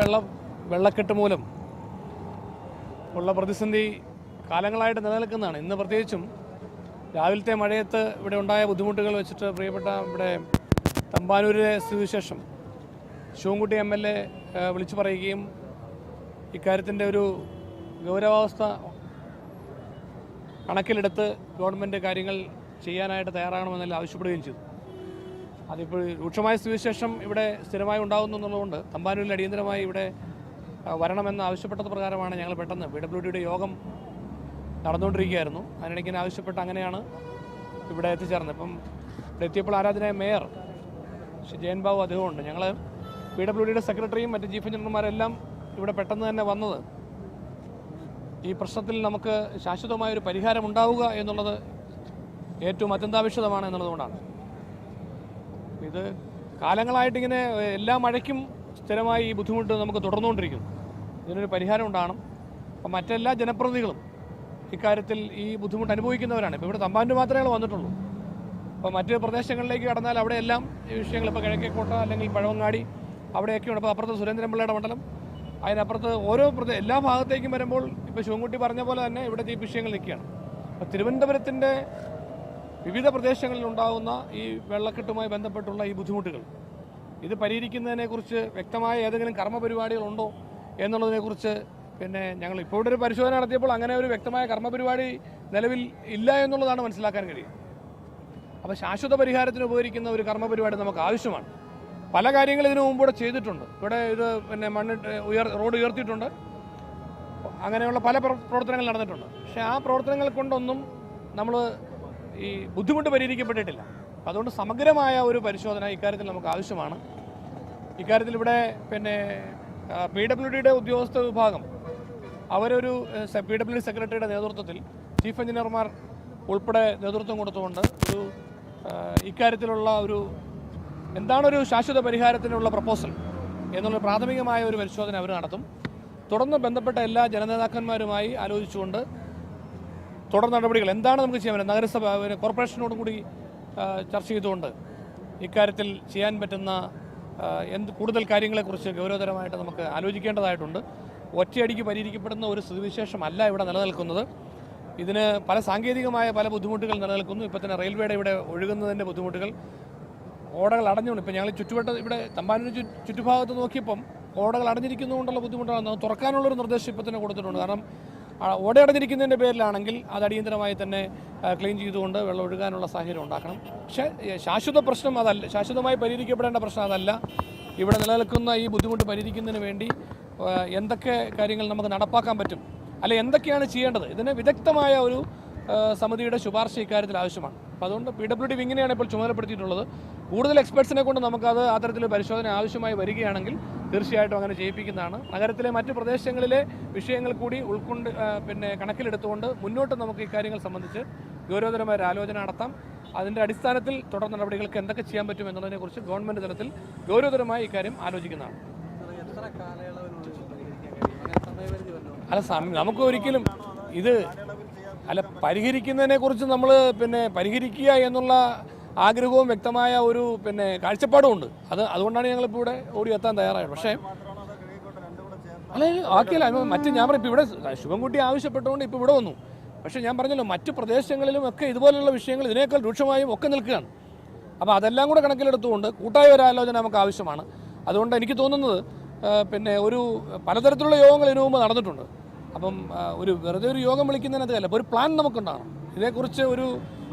വെള്ളം വെള്ളക്കെട്ട് മൂലം ഉള്ള പ്രതിസന്ധി കാലങ്ങളായിട്ട് നിലനിൽക്കുന്നതാണ്. ഇന്ന് പ്രത്യേകിച്ചും രാവിലത്തെ മഴയത്ത് ഇവിടെ ഉണ്ടായ ബുദ്ധിമുട്ടുകൾ വെച്ചിട്ട് പ്രിയപ്പെട്ട ഇവിടെ തമ്പാനൂരിലെ സ്ഥിതിവിശേഷം ശിവൻകുട്ടി എം എൽ എ വിളിച്ചു പറയുകയും ഇക്കാര്യത്തിന്റെ ഒരു ഗൗരവാവസ്ഥ കണക്കിലെടുത്ത് ഗവൺമെന്റ് കാര്യങ്ങൾ ചെയ്യാനായിട്ട് തയ്യാറാകണമെന്നല്ല ആവശ്യപ്പെടുകയും ചെയ്തു. അതിപ്പോൾ രൂക്ഷമായ സ്ഥിതിവിശേഷം ഇവിടെ സ്ഥിരമായി ഉണ്ടാകുന്നു എന്നുള്ളതുകൊണ്ട് തമ്പാനൂരിൽ അടിയന്തരമായി ഇവിടെ വരണമെന്ന് ആവശ്യപ്പെട്ടത് പ്രകാരമാണ് ഞങ്ങൾ പെട്ടെന്ന് പി ഡബ്ല്യു ഡിയുടെ യോഗം നടന്നുകൊണ്ടിരിക്കുകയായിരുന്നു. അതിനിടയ്ക്ക് ആവശ്യപ്പെട്ട് അങ്ങനെയാണ് ഇവിടെ എത്തിച്ചേർന്നത്. ഇപ്പം ഇവിടെ എത്തിയപ്പോൾ ആരാധനായ മേയർ ജയൻ ബാബു അദ്ദേഹമുണ്ട്. ഞങ്ങൾ പി ഡബ്ല്യു ഡിയുടെ സെക്രട്ടറിയും മറ്റ് ചീഫ് എഞ്ചിനീയർമാരെല്ലാം ഇവിടെ പെട്ടെന്ന് തന്നെ വന്നത്. ഈ പ്രശ്നത്തിൽ നമുക്ക് ശാശ്വതമായൊരു പരിഹാരം ഉണ്ടാവുക എന്നുള്ളത് ഏറ്റവും അത്യന്താപേക്ഷിതമാണ് എന്നുള്ളതുകൊണ്ടാണ്. ഇത് കാലങ്ങളായിട്ട് ഇങ്ങനെ എല്ലാ മഴയ്ക്കും സ്ഥിരമായി ഈ ബുദ്ധിമുട്ട് നമുക്ക് തുടർന്നുകൊണ്ടിരിക്കുന്നു. ഇതിനൊരു പരിഹാരം ഉണ്ടാകണം. അപ്പം മറ്റെല്ലാ ജനപ്രതിനിധികളും ഇക്കാര്യത്തിൽ ഈ ബുദ്ധിമുട്ട് അനുഭവിക്കുന്നവരാണ്. ഇപ്പോൾ ഇവിടെ തമ്പാനൂർ മാത്രമേ വന്നിട്ടുള്ളൂ. അപ്പോൾ മറ്റ് പ്രദേശങ്ങളിലേക്ക് കടന്നാൽ അവിടെയെല്ലാം ഈ വിഷയങ്ങൾ ഇപ്പോൾ കിഴക്കേക്കോട്ട അല്ലെങ്കിൽ പഴവങ്ങാടി അവിടെയൊക്കെയുണ്ട്. അപ്പോൾ അപ്പുറത്ത് സുരേന്ദ്രൻപിള്ളയുടെ മണ്ഡലം അതിനപ്പുറത്ത് ഓരോ പ്രദേ എല്ലാ ഭാഗത്തേക്കും വരുമ്പോൾ ഇപ്പോൾ ശിവൻകുട്ടി പറഞ്ഞ പോലെ തന്നെ ഇവിടുത്തെ ഈ വിഷയങ്ങൾ നിൽക്കുകയാണ്. അപ്പോൾ തിരുവനന്തപുരത്തിന്റെ വിവിധ പ്രദേശങ്ങളിൽ ഉണ്ടാകുന്ന ഈ വെള്ളക്കെട്ടുമായി ബന്ധപ്പെട്ടുള്ള ഈ ബുദ്ധിമുട്ടുകൾ. ഇത് പരിഹരിക്കുന്നതിനെക്കുറിച്ച് വ്യക്തമായ ഏതെങ്കിലും കർമ്മപരിപാടികളുണ്ടോ എന്നുള്ളതിനെക്കുറിച്ച് പിന്നെ ഞങ്ങൾ ഒരു പരിശോധന നടത്തിയപ്പോൾ അങ്ങനെ ഒരു വ്യക്തമായ കർമ്മപരിപാടി നിലവിൽ ഇല്ല എന്നുള്ളതാണ് മനസ്സിലാക്കാൻ കഴിയുക. അപ്പോൾ ശാശ്വത പരിഹാരത്തിന് ഉപകരിക്കുന്ന ഒരു കർമ്മപരിപാടി നമുക്ക് ആവശ്യമാണ്. പല കാര്യങ്ങളും ഇതിനു മുമ്പ് ചെയ്തിട്ടുണ്ട്. ഇവിടെ ഇത് പിന്നെ മണ്ണിട്ട് ഉയർ റോഡ് ഉയർത്തിയിട്ടുണ്ട്. അങ്ങനെയുള്ള പല പ്രവ- പ്രവർത്തനങ്ങൾ നടന്നിട്ടുണ്ട്. പക്ഷേ ആ പ്രവർത്തനങ്ങൾ കൊണ്ടൊന്നും നമ്മൾ ഈ ബുദ്ധിമുട്ട് പരിഹരിക്കപ്പെട്ടിട്ടില്ല. അപ്പം അതുകൊണ്ട് സമഗ്രമായ ഒരു പരിശോധന ഇക്കാര്യത്തിൽ നമുക്ക് ആവശ്യമാണ്. ഇക്കാര്യത്തിൽ ഇവിടെ പിന്നെ പി ഡബ്ല്യു ഡിയുടെ ഉദ്യോഗസ്ഥ വിഭാഗം അവരൊരു പി ഡബ്ല്യു ഡി സെക്രട്ടറിയുടെ നേതൃത്വത്തിൽ ചീഫ് എഞ്ചിനീയർമാർ ഉൾപ്പെടെ നേതൃത്വം കൊടുത്തുകൊണ്ട് ഒരു ഇക്കാര്യത്തിലുള്ള ഒരു എന്താണൊരു ശാശ്വത പരിഹാരത്തിനുള്ള പ്രപ്പോസൽ എന്നുള്ള പ്രാഥമികമായ ഒരു പരിശോധന അവർ നടത്തും. തുടർന്ന് ബന്ധപ്പെട്ട എല്ലാ ജനനേതാക്കന്മാരുമായി ആലോചിച്ചുകൊണ്ട് തുടർ നടപടികൾ എന്താണ് നമുക്ക് ചെയ്യാൻ പറ്റുക നഗരസഭ കോർപ്പറേഷനോടും കൂടി ചർച്ച ചെയ്തുകൊണ്ട് ഇക്കാര്യത്തിൽ ചെയ്യാൻ പറ്റുന്ന എന്ത് കൂടുതൽ കാര്യങ്ങളെക്കുറിച്ച് ഗൗരവതരമായിട്ട് നമുക്ക് ആലോചിക്കേണ്ടതായിട്ടുണ്ട്. ഒറ്റയടിക്ക് പരിഹരിക്കപ്പെടുന്ന ഒരു സ്ഥിതിവിശേഷമല്ല ഇവിടെ നിലനിൽക്കുന്നത്. ഇതിന് പല സാങ്കേതികമായ പല ബുദ്ധിമുട്ടുകൾ നിലനിൽക്കുന്നു. ഇപ്പോൾ തന്നെ റെയിൽവേയുടെ ഇവിടെ ഒഴുകുന്നതിന്റെ ബുദ്ധിമുട്ടുകൾ ഓടകൾ അടഞ്ഞുകൊണ്ട് ഇപ്പോൾ ഞങ്ങൾ ചുറ്റുവട്ട ഇവിടെ തമ്പാനൂർ ചുറ്റുഭാഗത്ത് നോക്കിയപ്പം ഓടകൾ അടഞ്ഞിരിക്കുന്നതുകൊണ്ടുള്ള ബുദ്ധിമുട്ടാണ്. തുറക്കാനുള്ളൊരു നിർദ്ദേശം ഇപ്പോൾ തന്നെ കൊടുത്തിട്ടുണ്ട്. കാരണം ആ, ഓട അടഞ്ഞിരിക്കുന്നതിന്റെ പേരിലാണെങ്കിൽ അത് അടിയന്തരമായി തന്നെ ക്ലീൻ ചെയ്തുകൊണ്ട് വെള്ളം ഒഴുകാനുള്ള സാഹചര്യം ഉണ്ടാക്കണം. പക്ഷേ ശാശ്വത പ്രശ്നം അതല്ല ശാശ്വതമായി പരിഹരിക്കപ്പെടേണ്ട പ്രശ്നം അതല്ല. ഇവിടെ നിലനിൽക്കുന്ന ഈ ബുദ്ധിമുട്ട് പരിഹരിക്കുന്നതിന് വേണ്ടി എന്തൊക്കെ കാര്യങ്ങൾ നമുക്ക് നടപ്പാക്കാൻ പറ്റും? അല്ലെ എന്തൊക്കെയാണ് ചെയ്യേണ്ടത്? ഇതിന് വിദഗ്ധമായ ഒരു സമിതിയുടെ ശുപാർശ ഇക്കാര്യത്തിൽ ആവശ്യമാണ്. അപ്പോൾ അതുകൊണ്ട് പി ഡബ്ല്യു ഡി വിങ്ങിനെയാണ് ഇപ്പോൾ ചുമതലപ്പെടുത്തിയിട്ടുള്ളത്. കൂടുതൽ എക്സ്പെർട്സിനെ കൊണ്ട് നമുക്കത് ആ തരത്തിൽ പരിശോധന ആവശ്യമായി വരികയാണെങ്കിൽ തീർച്ചയായിട്ടും അങ്ങനെ ചെയ്യിപ്പിക്കുന്നതാണ്. നഗരത്തിലെ മറ്റ് പ്രദേശങ്ങളിലെ വിഷയങ്ങൾ കൂടി ഉൾക്കൊണ്ട് പിന്നെ കണക്കിലെടുത്തുകൊണ്ട് മുന്നോട്ട് നമുക്ക് ഇക്കാര്യങ്ങൾ സംബന്ധിച്ച് ഗൗരവതരമായ ഒരു ആലോചന നടത്താം. അതിന്റെ അടിസ്ഥാനത്തിൽ തുടർ നടപടികൾക്ക് എന്തൊക്കെ ചെയ്യാൻ പറ്റും എന്നതിനെക്കുറിച്ച് ഗവൺമെന്റ് തലത്തിൽ ഗൗരവതരമായി ഇക്കാര്യം ആലോചിക്കുന്നതാണ്. അല്ല സമയം നമുക്ക് ഒരിക്കലും ഇത് അല്ല പരിഹരിക്കുന്നതിനെ കുറിച്ച് നമ്മൾ പിന്നെ പരിഹരിക്കുക എന്നുള്ള ആഗ്രഹവും വ്യക്തമായ ഒരു പിന്നെ കാഴ്ചപ്പാടും ഉണ്ട്. അത് അതുകൊണ്ടാണ് ഞങ്ങളിപ്പോൾ ഇവിടെ ഓടി എത്താൻ തയ്യാറായത്. പക്ഷേ അല്ല ആക്കിയല്ല മറ്റ് ഞാൻ പറയും ഇവിടെ ശുഭംകുട്ടി ആവശ്യപ്പെട്ടുകൊണ്ട് ഇപ്പോൾ ഇവിടെ വന്നു. പക്ഷേ ഞാൻ പറഞ്ഞല്ലോ മറ്റ് പ്രദേശങ്ങളിലും ഒക്കെ ഇതുപോലെയുള്ള വിഷയങ്ങൾ ഇതിനേക്കാൾ രൂക്ഷമായും ഒക്കെ നിൽക്കുകയാണ്. അപ്പോൾ അതെല്ലാം കൂടെ കണക്കിലെടുത്തുകൊണ്ട് കൂട്ടായ ഒരു ആലോചന നമുക്ക് ആവശ്യമാണ്. അതുകൊണ്ട് എനിക്ക് തോന്നുന്നത് പിന്നെ ഒരു പലതരത്തിലുള്ള യോഗങ്ങൾ ഇതിനു മുമ്പ് നടന്നിട്ടുണ്ട്. അപ്പം ഒരു വെറുതെ ഒരു യോഗം വിളിക്കുന്നതിനകത്തല്ല ഒരു പ്ലാൻ നമുക്കുണ്ടാകണം. ഇതേക്കുറിച്ച് ഒരു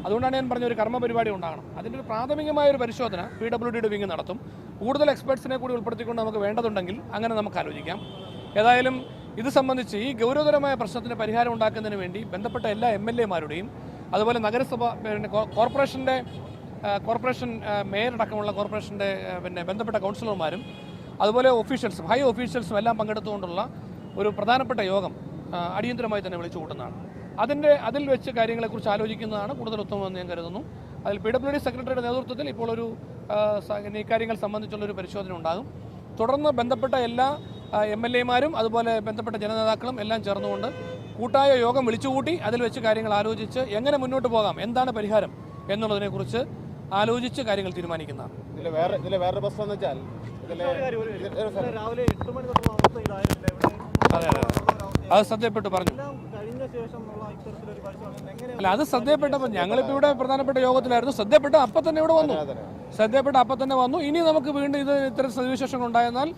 അതുകൊണ്ടാണ് ഞാൻ പറഞ്ഞ ഒരു കർമ്മ പരിപാടി ഉണ്ടാകണം. അതിന്റെ ഒരു പ്രാഥമികമായ ഒരു പരിശോധന പി ഡബ്ല്യു ഡിയുടെ വിങ് നടത്തും. കൂടുതൽ എക്സ്പെർട്സിനെ കൂടി ഉൾപ്പെടുത്തിക്കൊണ്ട് നമുക്ക് വേണ്ടതുണ്ടെങ്കിൽ അങ്ങനെ നമുക്ക് ആലോചിക്കാം. ഏതായാലും ഇത് സംബന്ധിച്ച് ഈ ഗൗരവതരമായ പ്രശ്നത്തിന് പരിഹാരം ഉണ്ടാക്കുന്നതിന് വേണ്ടി ബന്ധപ്പെട്ട എല്ലാ എം എൽ എമാരുടെയും അതുപോലെ നഗരസഭ പിന്നെ കോർപ്പറേഷന്റെ കോർപ്പറേഷൻ മേയറടക്കമുള്ള കോർപ്പറേഷന്റെ പിന്നെ ബന്ധപ്പെട്ട കൗൺസിലർമാരും അതുപോലെ ഒഫീഷ്യൽസും ഹൈ ഒഫീഷ്യൽസും എല്ലാം പങ്കെടുത്തുകൊണ്ടുള്ള ഒരു പ്രധാനപ്പെട്ട യോഗം അടിയന്തരമായി തന്നെ വിളിച്ചു കൂട്ടുന്നതാണ്. അതിന്റെ അതിൽ വെച്ച് കാര്യങ്ങളെക്കുറിച്ച് ആലോചിക്കുന്നതാണ് കൂടുതൽ ഉത്തമമെന്ന് ഞാൻ കരുതുന്നു. അതിൽ പി ഡബ്ല്യു ഡി സെക്രട്ടറിയുടെ നേതൃത്വത്തിൽ ഇപ്പോൾ ഒരു ഇക്കാര്യങ്ങൾ സംബന്ധിച്ചുള്ളൊരു കാര്യങ്ങൾ സംബന്ധിച്ചുള്ള ഒരു പരിശോധന ഉണ്ടാകും. തുടർന്ന് ബന്ധപ്പെട്ട എല്ലാ എം എൽ എമാരും അതുപോലെ ബന്ധപ്പെട്ട ജനനേതാക്കളും എല്ലാം ചേർന്നുകൊണ്ട് കൂട്ടായ യോഗം വിളിച്ചുകൂട്ടി അതിൽ വെച്ച് കാര്യങ്ങൾ ആലോചിച്ച് എങ്ങനെ മുന്നോട്ട് പോകാം എന്താണ് പരിഹാരം എന്നുള്ളതിനെക്കുറിച്ച് ആലോചിച്ച് കാര്യങ്ങൾ തീരുമാനിക്കുന്നതാണ്. ഇതിൽ വേറെ ഇതിൽ വേറൊരു പ്രശ്നം എന്ന് വെച്ചാൽ രാവിലെ എട്ട് മണി അത് ശ്രദ്ധയപ്പെട്ട് പറഞ്ഞു. അല്ല അത് ശ്രദ്ധയപ്പെട്ടപ്പോൾ ഞങ്ങളിപ്പോൾ ഇവിടെ പ്രധാനപ്പെട്ട യോഗത്തിലായിരുന്നു. ശ്രദ്ധയപ്പെട്ട അപ്പം തന്നെ ഇവിടെ വന്നു. ശ്രദ്ധയപ്പെട്ട അപ്പം തന്നെ വന്നു. ഇനി നമുക്ക് വീണ്ടും ഇത് ഇത്തരം സ്ഥിതിവിശേഷങ്ങൾ ഉണ്ടായെന്നാൽ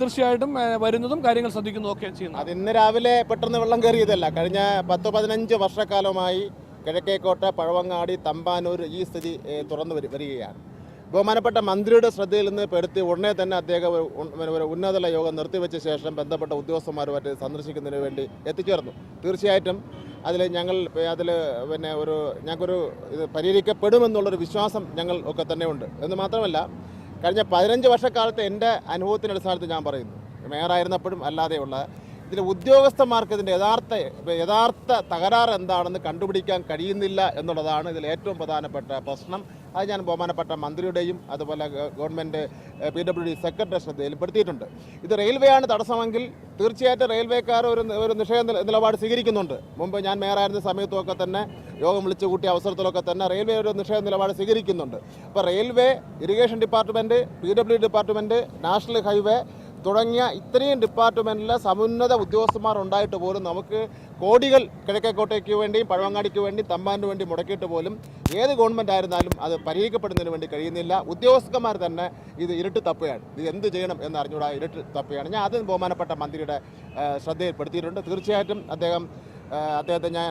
തീർച്ചയായിട്ടും വരുന്നതും കാര്യങ്ങൾ ശ്രദ്ധിക്കുന്നതും ഒക്കെ ചെയ്യുന്നു. അത് ഇന്ന് രാവിലെ പെട്ടെന്ന് വെള്ളം കയറിയതല്ല. കഴിഞ്ഞ പത്ത് പതിനഞ്ച് വർഷക്കാലമായി കിഴക്കേക്കോട്ട പഴവങ്ങാടി തമ്പാനൂർ ഈ സ്ഥിതി തുറന്നു വരികയാണ്. ബഹുമാനപ്പെട്ട മന്ത്രിയുടെ ശ്രദ്ധയിൽ നിന്ന് പെടുത്തി ഉടനെ തന്നെ അദ്ദേഹം ഒരു ഉന്നതല യോഗം നിർത്തിവെച്ച ശേഷം ബന്ധപ്പെട്ട ഉദ്യോഗസ്ഥന്മാരുമായിട്ട് സന്ദർശിക്കുന്നതിന് വേണ്ടി എത്തിച്ചേർന്നു. തീർച്ചയായിട്ടും അതിൽ ഞങ്ങൾ അതിൽ പിന്നെ ഒരു ഞങ്ങൾക്കൊരു ഇത് പരിഹരിക്കപ്പെടുമെന്നുള്ളൊരു വിശ്വാസം ഞങ്ങൾ ഒക്കെ തന്നെ ഉണ്ട്. എന്ന് മാത്രമല്ല കഴിഞ്ഞ പതിനഞ്ച് വർഷക്കാലത്തെ എന്റെ അനുഭവത്തിന്റെ അടിസ്ഥാനത്തിൽ ഞാൻ പറയുന്നു. മേയറായിരുന്നപ്പോഴും അല്ലാതെയുള്ള ഇതിൽ ഉദ്യോഗസ്ഥന്മാർക്ക് ഇതിന്റെ യഥാർത്ഥ യഥാർത്ഥ തകരാറ് എന്താണെന്ന് കണ്ടുപിടിക്കാൻ കഴിയുന്നില്ല എന്നുള്ളതാണ് ഇതിൽ ഏറ്റവും പ്രധാനപ്പെട്ട പ്രശ്നം. അത് ഞാൻ ബഹുമാനപ്പെട്ട മന്ത്രിയുടെയും അതുപോലെ government P W D secretary ശ്രദ്ധയിൽപ്പെടുത്തിയിട്ടുണ്ട്. ഇത് റെയിൽവേ ആണ് തടസ്സമെങ്കിൽ തീർച്ചയായിട്ടും റെയിൽവേക്കാർ ഒരു ഒരു നിഷേധ നില- നിലപാട് സ്വീകരിക്കുന്നുണ്ട്. മുമ്പ് ഞാൻ മേയറായിരുന്ന സമയത്തുമൊക്കെ തന്നെ യോഗം വിളിച്ചു കൂട്ടിയ അവസരത്തിലൊക്കെ തന്നെ റെയിൽവേ ഒരു നിഷേധ നിലപാട് സ്വീകരിക്കുന്നുണ്ട്. അപ്പോൾ railway irrigation department P W department national highway തുടങ്ങിയ ഇത്രയും ഡിപ്പാർട്ട്മെന്റിലെ സമുന്നത ഉദ്യോഗസ്ഥന്മാർ ഉണ്ടായിട്ട് പോലും നമുക്ക് കോടികൾ കിഴക്കേക്കോട്ടയ്ക്ക് വേണ്ടിയും പഴവങ്ങാടിക്ക് വേണ്ടി തമ്പാനു വേണ്ടി മുടക്കിയിട്ട് പോലും ഏത് ഗവൺമെന്റ് ആയിരുന്നാലും അത് പരിഹരിക്കപ്പെടുന്നതിന് വേണ്ടി കഴിയുന്നില്ല. ഉദ്യോഗസ്ഥന്മാർ തന്നെ ഇത് ഇരുട്ട് തപ്പുകയാണ്. ഇത് എന്ത് ചെയ്യണം എന്ന് അറിഞ്ഞൂടാ ഇരുട്ട് തപ്പുകയാണ്. ഞാൻ അത് ബഹുമാനപ്പെട്ട മന്ത്രിയുടെ ശ്രദ്ധയിൽപ്പെടുത്തിയിട്ടുണ്ട്. തീർച്ചയായിട്ടും അദ്ദേഹം അദ്ദേഹത്തെ ഞാൻ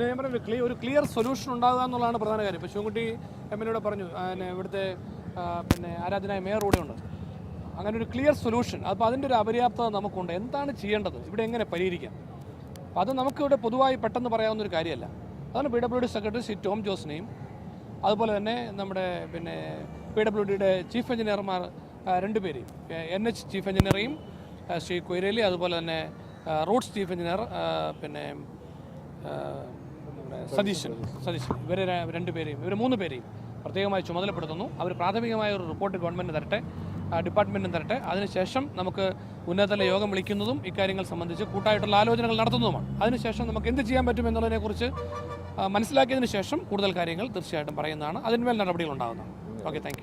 ക്ലിയർ ഒരു ക്ലിയർ സൊല്യൂഷൻ ഉണ്ടാകുക എന്നുള്ളതാണ് പ്രധാന കാര്യം. ഇപ്പോൾ ശിവൻകുട്ടി എം എൽ പറഞ്ഞു പിന്നെ ഇവിടുത്തെ പിന്നെ ആരാധനായ മേയർ കൂടെ ഉണ്ട്. അങ്ങനെ ഒരു ക്ലിയർ സൊല്യൂഷൻ അപ്പോൾ അതിന്റെ ഒരു അപര്യാപ്തത നമുക്കുണ്ട്. എന്താണ് ചെയ്യേണ്ടത്? ഇവിടെ എങ്ങനെ പരിഹരിക്കാം? അപ്പോൾ അത് നമുക്കിവിടെ പൊതുവായി പെട്ടെന്ന് പറയാവുന്ന ഒരു കാര്യമല്ല. അതാണ് P W D secretary Shri Tom ജോസിനെയും അതുപോലെ തന്നെ നമ്മുടെ പിന്നെ പി ഡബ്ല്യു ഡിയുടെ ചീഫ് എഞ്ചിനീയർമാർ രണ്ടുപേരെയും എൻ എച്ച് ചീഫ് എഞ്ചിനീയറെയും ശ്രീ കൊയ്രേലി അതുപോലെ തന്നെ റോഡ്സ് ചീഫ് എഞ്ചിനീയർ പിന്നെ സതീശൻ സതീശൻ. ഇവരെ രണ്ട് രണ്ടുപേരെയും ഇവർ മൂന്ന് പേരെയും പ്രത്യേകമായി ചുമതലപ്പെടുത്തുന്നു. അവർ പ്രാഥമികമായ ഒരു റിപ്പോർട്ട് ഗവൺമെന്റ് തരട്ടെ ഡിപ്പാർട്ട്മെന്റും തരട്ടെ. അതിനുശേഷം നമുക്ക് ഉന്നതതല യോഗം വിളിക്കുന്നതും ഇക്കാര്യങ്ങൾ സംബന്ധിച്ച് കൂട്ടായിട്ടുള്ള ആലോചനകൾ നടത്തുന്നതുമാണ്. അതിനുശേഷം നമുക്ക് എന്ത് ചെയ്യാൻ പറ്റും എന്നുള്ളതിനെക്കുറിച്ച് മനസ്സിലാക്കിയതിന് ശേഷം കൂടുതൽ കാര്യങ്ങൾ തീർച്ചയായിട്ടും പറയുന്നതാണ്. അതിന്മേൽ നടപടികൾ ഉണ്ടാകുന്നതാണ്. Okay thank